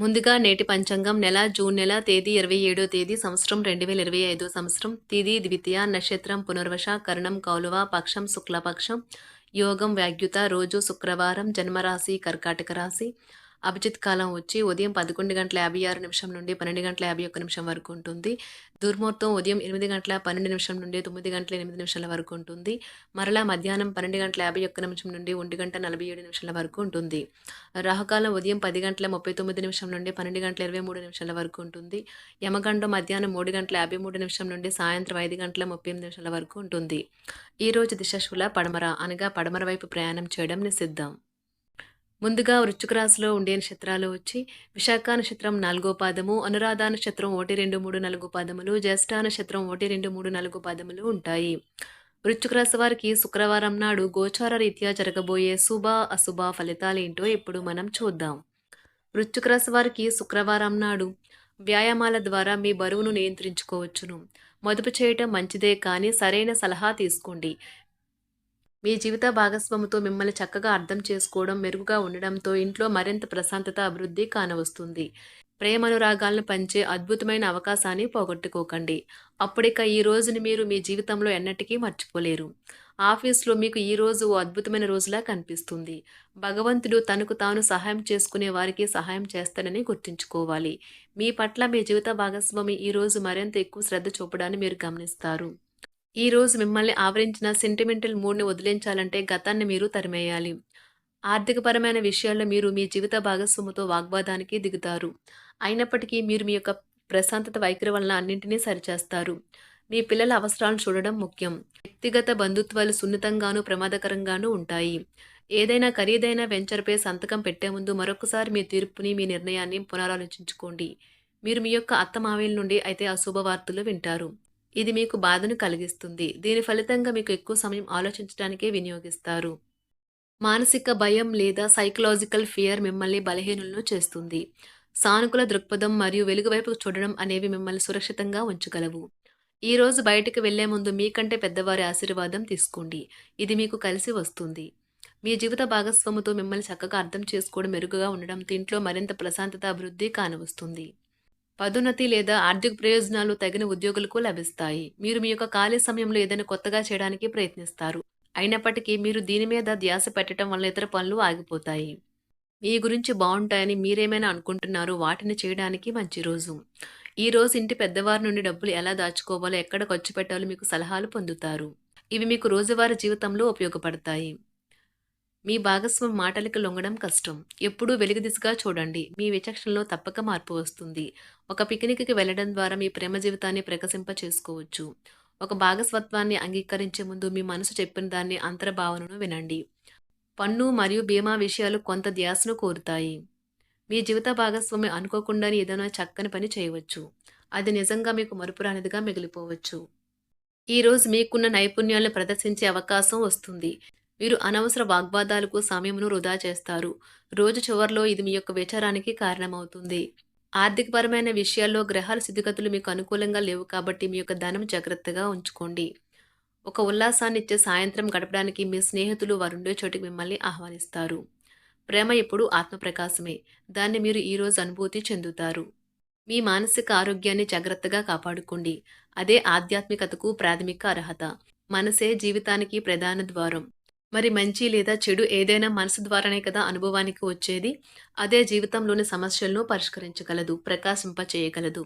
ముందుగా నేటి పంచాంగం నెల జూన్ నెల తేదీ ఇరవై ఏడో తేదీ సంవత్సరం రెండు వేల ఇరవై ఐదో సంవత్సరం తిది ద్వితీయ నక్షత్రం పునర్వశ కరణం కౌలువ పక్షం శుక్లపక్షం యోగం వ్యాగ్యుత రోజు శుక్రవారం జన్మరాశి కర్కాటక రాశి అభిజిత్ కాలం వచ్చి ఉదయం పదకొండు గంటల యాభై ఆరు నిమిషం నుండి పన్నెండు గంటల యాభై ఒక్క నిమిషం వరకు ఉంటుంది. దుర్ముహూర్తం ఉదయం ఎనిమిది గంటల పన్నెండు నిమిషం నుండి తొమ్మిది గంటల ఎనిమిది నిమిషాల వరకు ఉంటుంది. మరలా మధ్యాహ్నం పన్నెండు గంటల యాభై ఒక్క నిమిషం నుండి ఒంటి గంట నలభై ఏడు నిమిషాల వరకు ఉంటుంది. రాహుకాలం ఉదయం పది గంటల ముప్పై తొమ్మిది నిమిషం నుండి పన్నెండు గంటల ఇరవై మూడు నిమిషాల వరకు ఉంటుంది. యమగండం మధ్యాహ్నం మూడు గంటల యాభై మూడు నిమిషం నుండి సాయంత్రం ఐదు గంటల ముప్పై ఎనిమిది నిమిషాల వరకు ఉంటుంది. ఈరోజు దిశశుల పడమర అనగా పడమర వైపు ప్రయాణం చేయడం నిషిద్ధం. ముందుగా వృశ్చిక రాశిలో ఉండే నక్షత్రాలు వచ్చి విశాఖ నక్షత్రం నాలుగో పాదము అనురాధ నక్షత్రం ఒకటి రెండు మూడు నాలుగు పాదములు జ్యేష్ఠ నక్షత్రం ఒకటి రెండు మూడు నాలుగు పాదములు ఉంటాయి. వృశ్చిక రాశి వారికి శుక్రవారం నాడు గోచార రీత్యా జరగబోయే శుభ అశుభ ఫలితాలు ఏంటో ఇప్పుడు మనం చూద్దాం. వృశ్చిక రాశి వారికి శుక్రవారం నాడు వ్యాయామాల ద్వారా మీ బరువును నియంత్రించుకోవచ్చును. మదుపు చేయటం మంచిదే కానీ సరైన సలహా తీసుకోండి. మీ జీవిత భాగస్వామితో మిమ్మల్ని చక్కగా అర్థం చేసుకోవడం మెరుగుగా ఉండడంతో ఇంట్లో మరింత ప్రశాంతత అభివృద్ధి కానవస్తుంది. ప్రేమనురాగాలను పంచే అద్భుతమైన అవకాశాన్ని పోగొట్టుకోకండి. అప్పుడిక ఈ రోజుని మీరు మీ జీవితంలో ఎన్నటికీ మర్చిపోలేరు. ఆఫీస్లో మీకు ఈ రోజు ఓ అద్భుతమైన రోజులా కనిపిస్తుంది. భగవంతుడు తనకు తాను సహాయం చేసుకునే వారికి సహాయం చేస్తాడని గుర్తుంచుకోవాలి. మీ పట్ల మీ జీవిత భాగస్వామి ఈ రోజు మరింత ఎక్కువ శ్రద్ధ చూపడాన్ని మీరు గమనిస్తారు. ఈ రోజు మిమ్మల్ని ఆవరించిన సెంటిమెంటల్ మూడ్ని వదిలించాలంటే గతాన్ని మీరు తరిమేయాలి. ఆర్థికపరమైన విషయాల్లో మీరు మీ జీవిత భాగస్వామితో వాగ్వాదానికి దిగుతారు. అయినప్పటికీ మీరు మీ యొక్క ప్రశాంతత వైఖరి వలన అన్నింటినీ సరిచేస్తారు. మీ పిల్లల అవసరాలను చూడడం ముఖ్యం. వ్యక్తిగత బంధుత్వాలు సున్నితంగానూ ప్రమాదకరంగానూ ఉంటాయి. ఏదైనా ఖరీదైన వెంచర్పై సంతకం పెట్టే ముందు మరొకసారి మీ తీర్పుని మీ నిర్ణయాన్ని పునరాలోచించుకోండి. మీరు మీ యొక్క అత్తమావేల నుండి అయితే అశుభవార్తలు వింటారు. ఇది మీకు బాధను కలిగిస్తుంది. దీని ఫలితంగా మీకు ఎక్కువ సమయం ఆలోచించడానికే వినియోగిస్తారు. మానసిక భయం లేదా సైకలాజికల్ ఫియర్ మిమ్మల్ని బలహీనులను చేస్తుంది. సానుకూల దృక్పథం మరియు వెలుగువైపు చూడడం అనేవి మిమ్మల్ని సురక్షితంగా ఉంచగలవు. ఈ రోజు బయటకు వెళ్ళే ముందు మీకంటే పెద్దవారి ఆశీర్వాదం తీసుకోండి. ఇది మీకు కలిసి వస్తుంది. మీ జీవిత భాగస్వాముతో మిమ్మల్ని చక్కగా అర్థం చేసుకోవడం మెరుగుగా ఉండడం దీంట్లో మరింత ప్రశాంతత అభివృద్ధి కానవస్తుంది. పదోన్నతి లేదా ఆర్థిక ప్రయోజనాలు తగిన ఉద్యోగులకు లభిస్తాయి. మీరు మీ యొక్క ఖాళీ సమయంలో ఏదైనా కొత్తగా చేయడానికి ప్రయత్నిస్తారు. అయినప్పటికీ మీరు దీని మీద ధ్యాస పెట్టడం వల్ల ఇతర పనులు ఆగిపోతాయి. మీ గురించి బాగుంటాయని మీరేమైనా అనుకుంటున్నారు వాటిని చేయడానికి మంచి రోజు. ఈ రోజు ఇంటి పెద్దవారి నుండి డబ్బులు ఎలా దాచుకోవాలో ఎక్కడ ఖర్చు పెట్టాలో మీకు సలహాలు పొందుతారు. ఇవి మీకు రోజువారీ జీవితంలో ఉపయోగపడతాయి. మీ భాగస్వామి మాటలకు లొంగడం కష్టం. ఎప్పుడూ వెలుగు దిశగా చూడండి. మీ విచక్షణలో తప్పక మార్పు వస్తుంది. ఒక పిక్నిక్కి వెళ్ళడం ద్వారా మీ ప్రేమ జీవితాన్ని ప్రకసింప చేసుకోవచ్చు. ఒక భాగస్వత్వాన్ని అంగీకరించే ముందు మీ మనసు చెప్పిన దాన్ని అంతర్భావనను వినండి. పన్ను మరియు బీమా విషయాలు కొంత ధ్యాసను కోరుతాయి. మీ జీవిత భాగస్వామి అనుకోకుండా ఏదైనా చక్కని పని చేయవచ్చు. అది నిజంగా మీకు మరుపురానిదిగా మిగిలిపోవచ్చు. ఈరోజు మీకున్న నైపుణ్యాలను ప్రదర్శించే అవకాశం వస్తుంది. మీరు అనవసర వాగ్వాదాలకు సమయమును వృధా చేస్తారు. రోజు చివరిలో ఇది మీ యొక్క విచారానికి కారణమవుతుంది. ఆర్థికపరమైన విషయాల్లో గ్రహాల స్థితిగతులు మీకు అనుకూలంగా లేవు కాబట్టి మీ యొక్క ధనం జాగ్రత్తగా ఉంచుకోండి. ఒక ఉల్లాసాన్ని ఇచ్చే సాయంత్రం గడపడానికి మీ స్నేహితులు వారుండే చోటికి మిమ్మల్ని ఆహ్వానిస్తారు. ప్రేమ ఎప్పుడు ఆత్మప్రకాశమే. దాన్ని మీరు ఈరోజు అనుభూతి చెందుతారు. మీ మానసిక ఆరోగ్యాన్ని జాగ్రత్తగా కాపాడుకోండి. అదే ఆధ్యాత్మికతకు ప్రాథమిక అర్హత. మనసే జీవితానికి ప్రధాన ద్వారం. మరి మంచి లేదా చెడు ఏదైనా మనసు ద్వారానే కదా అనుభవానికి వచ్చేది? అదే జీవితంలోని సమస్యలను పరిష్కరించగలదు ప్రకాశింప చేయగలదు.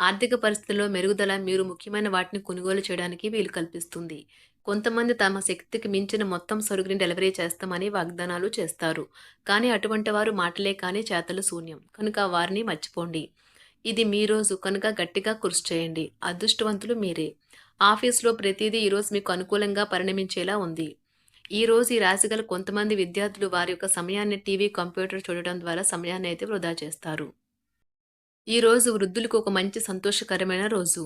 ఆర్థిక పరిస్థితుల్లో మెరుగుదల మీరు ముఖ్యమైన వాటిని కొనుగోలు చేయడానికి వీలు కల్పిస్తుంది. కొంతమంది తమ శక్తికి మించిన మొత్తం సరుకుని డెలివరీ చేస్తామని వాగ్దానాలు చేస్తారు. కానీ అటువంటి వారు మాటలే కానీ చేతలు శూన్యం. కనుక వారిని మర్చిపోండి. ఇది మీ రోజు. కనుక గట్టిగా కృషి చేయండి. అదృష్టవంతులు మీరే. ఆఫీస్లో ప్రతిదీ ఈరోజు మీకు అనుకూలంగా పరిణమించేలా ఉంది. ఈ రోజు ఈ రాశిగల కొంతమంది విద్యార్థులు వారి యొక్క సమయాన్ని టీవీ కంప్యూటర్ చూడటం ద్వారా సమయాన్ని అయితే వృధా చేస్తారు. ఈ రోజు వృద్ధులకు ఒక మంచి సంతోషకరమైన రోజు.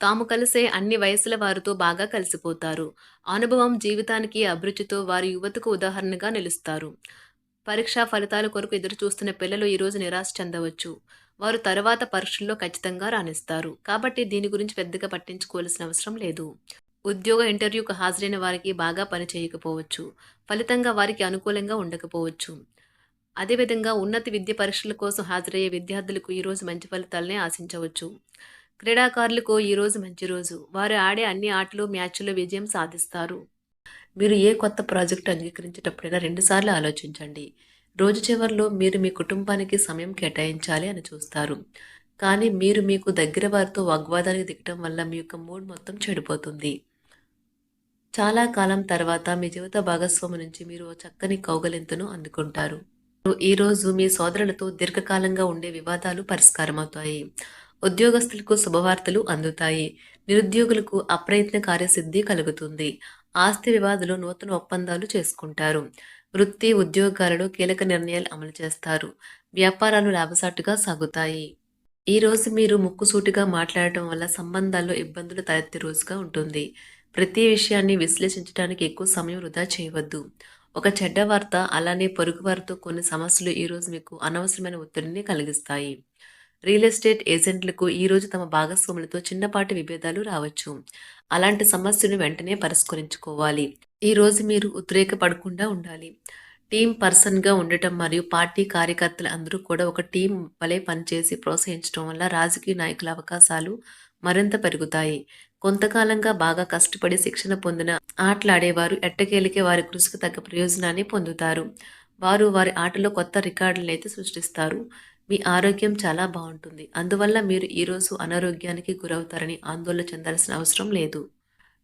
తాము కలిసే అన్ని వయసుల వారితో బాగా కలిసిపోతారు. అనుభవం జీవితానికి అభిరుచితో వారి యువతకు ఉదాహరణగా నిలుస్తారు. పరీక్షా ఫలితాల కొరకు ఎదురు చూస్తున్న పిల్లలు ఈరోజు నిరాశ చెందవచ్చు. వారు తర్వాత పరీక్షల్లో ఖచ్చితంగా రాణిస్తారు. కాబట్టి దీని గురించి పెద్దగా పట్టించుకోవాల్సిన అవసరం లేదు. ఉద్యోగ ఇంటర్వ్యూకు హాజరైన వారికి బాగా పని చేయకపోవచ్చు ఫలితంగా వారికి అనుకూలంగా ఉండకపోవచ్చు. అదేవిధంగా ఉన్నత విద్య పరీక్షల కోసం హాజరయ్యే విద్యార్థులకు ఈరోజు మంచి ఫలితాలనే ఆశించవచ్చు. క్రీడాకారులకు ఈరోజు మంచి రోజు. వారు ఆడే అన్ని ఆటలు మ్యాచ్లో విజయం సాధిస్తారు. మీరు ఏ కొత్త ప్రాజెక్టు అంగీకరించేటప్పుడైనా రెండుసార్లు ఆలోచించండి. రోజు చివరిలో మీరు మీ కుటుంబానికి సమయం కేటాయించాలి అని చూస్తారు. కానీ మీరు మీకు దగ్గర వారితో వాగ్వాదానికి దిగటం వల్ల మీ యొక్క మూడ్ మొత్తం చెడిపోతుంది. చాలా కాలం తర్వాత మీ జీవిత భాగస్వామి నుంచి మీరు ఓ చక్కని కౌగలింతను అందుకుంటారు. ఈరోజు మీ సోదరులతో దీర్ఘకాలంగా ఉండే వివాదాలు పరిష్కారమవుతాయి. ఉద్యోగస్తులకు శుభవార్తలు అందుతాయి. నిరుద్యోగులకు అప్రయత్న కార్యసిద్ధి కలుగుతుంది. ఆస్తి వివాదులు నూతన ఒప్పందాలు చేసుకుంటారు. వృత్తి ఉద్యోగాలలో కీలక నిర్ణయాలు అమలు చేస్తారు. వ్యాపారాలు లాభసాటుగా సాగుతాయి. ఈ రోజు మీరు ముక్కుసూటిగా మాట్లాడటం వల్ల సంబంధాల్లో ఇబ్బందులు తలెత్తే రోజుగా ఉంటుంది. ప్రతి విషయాన్ని విశ్లేషించడానికి ఎక్కువ సమయం వృధా చేయవద్దు. ఒక చెడ్డ వార్త అలానే పొరుగు వారితో కొన్ని సమస్యలు ఈరోజు మీకు అనవసరమైన ఒత్తిడిని కలిగిస్తాయి. రియల్ ఎస్టేట్ ఏజెంట్లకు ఈరోజు తమ భాగస్వాములతో చిన్నపాటి విభేదాలు రావచ్చు. అలాంటి సమస్యను వెంటనే పరిష్కరించుకోవాలి. ఈరోజు మీరు ఉద్రేకపడకుండా ఉండాలి. టీం పర్సన్గా ఉండటం మరియు పార్టీ కార్యకర్తలు అందరూ కూడా ఒక టీం వలె పనిచేసి ప్రోత్సహించడం వల్ల రాజకీయ నాయకుల అవకాశాలు మరింత పెరుగుతాయి. కొంతకాలంగా బాగా కష్టపడి శిక్షణ పొందిన ఆటలాడేవారు ఎట్టకేలికే వారి కృషికి తగ్గ ప్రయోజనాన్ని పొందుతారు. వారు వారి ఆటలో కొత్త రికార్డులను అయితే సృష్టిస్తారు. మీ ఆరోగ్యం చాలా బాగుంటుంది. అందువల్ల మీరు ఈరోజు అనారోగ్యానికి గురవుతారని ఆందోళన చెందాల్సిన అవసరం లేదు.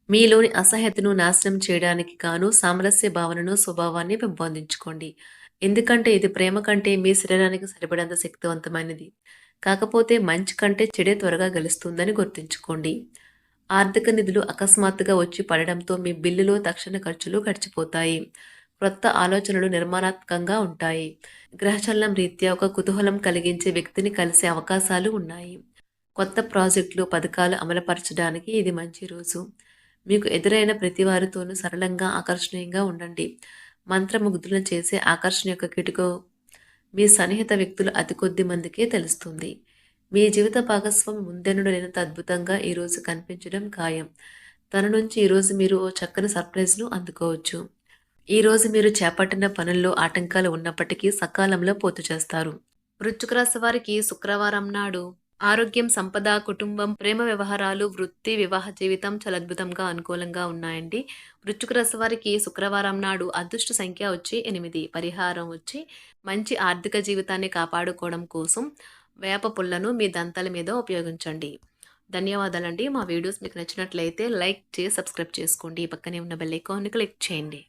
మీలోని అసహ్యతను నాశనం చేయడానికి గాను సామరస్య భావనను స్వభావాన్ని పెంపొందించుకోండి. ఎందుకంటే ఇది ప్రేమ కంటే మీ శరీరానికి సరిపడంత శక్తివంతమైనది. కాకపోతే మంచి కంటే చెడే త్వరగా గెలుస్తుందని గుర్తుంచుకోండి. ఆర్థిక నిధులు అకస్మాత్తుగా వచ్చి పడడంతో మీ బిల్లులో తక్షణ ఖర్చులు గడిచిపోతాయి. క్రొత్త ఆలోచనలు నిర్మాణాత్మకంగా ఉంటాయి. గ్రహచలనం రీత్యా ఒక కుతూహలం కలిగించే వ్యక్తిని కలిసే అవకాశాలు ఉన్నాయి. కొత్త ప్రాజెక్టులు పథకాలు అమలుపరచడానికి ఇది మంచి రోజు. మీకు ఎదురైన ప్రతి వారితోనూ సరళంగా ఆకర్షణీయంగా ఉండండి. మంత్రముగ్ధులను చేసే ఆకర్షణ యొక్క కిటుకో మీ సన్నిహిత వ్యక్తులు అతి కొద్ది మందికే తెలుస్తుంది. మీ జీవిత భాగస్వామి ముందెనుడు లేనంత అద్భుతంగా ఈరోజు కనిపించడం ఖాయం. తన నుంచి ఈరోజు మీరు ఓ చక్కని సర్ప్రైజ్ను అందుకోవచ్చు. ఈరోజు మీరు చేపట్టిన పనుల్లో ఆటంకాలు ఉన్నప్పటికీ సకాలంలో పూర్తి చేస్తారు. వృశ్చిక రాశి వారికి శుక్రవారం నాడు ఆరోగ్యం సంపద కుటుంబం ప్రేమ వ్యవహారాలు వృత్తి వివాహ జీవితం చాలా అద్భుతంగా అనుకూలంగా ఉన్నాయండి. వృశ్చిక రాశి వారికి శుక్రవారం నాడు అదృష్ట సంఖ్య వచ్చి ఎనిమిది. పరిహారం వచ్చి మంచి ఆర్థిక జీవితాన్ని కాపాడుకోవడం కోసం వేప పుల్లను మీ దంతాల మీద ఉపయోగించండి. ధన్యవాదాలండి. మా వీడియోస్ మీకు నచ్చినట్లయితే లైక్ చేసి సబ్స్క్రైబ్ చేసుకోండి. పక్కనే ఉన్న బెల్ ఐకాన్ని క్లిక్ చేయండి.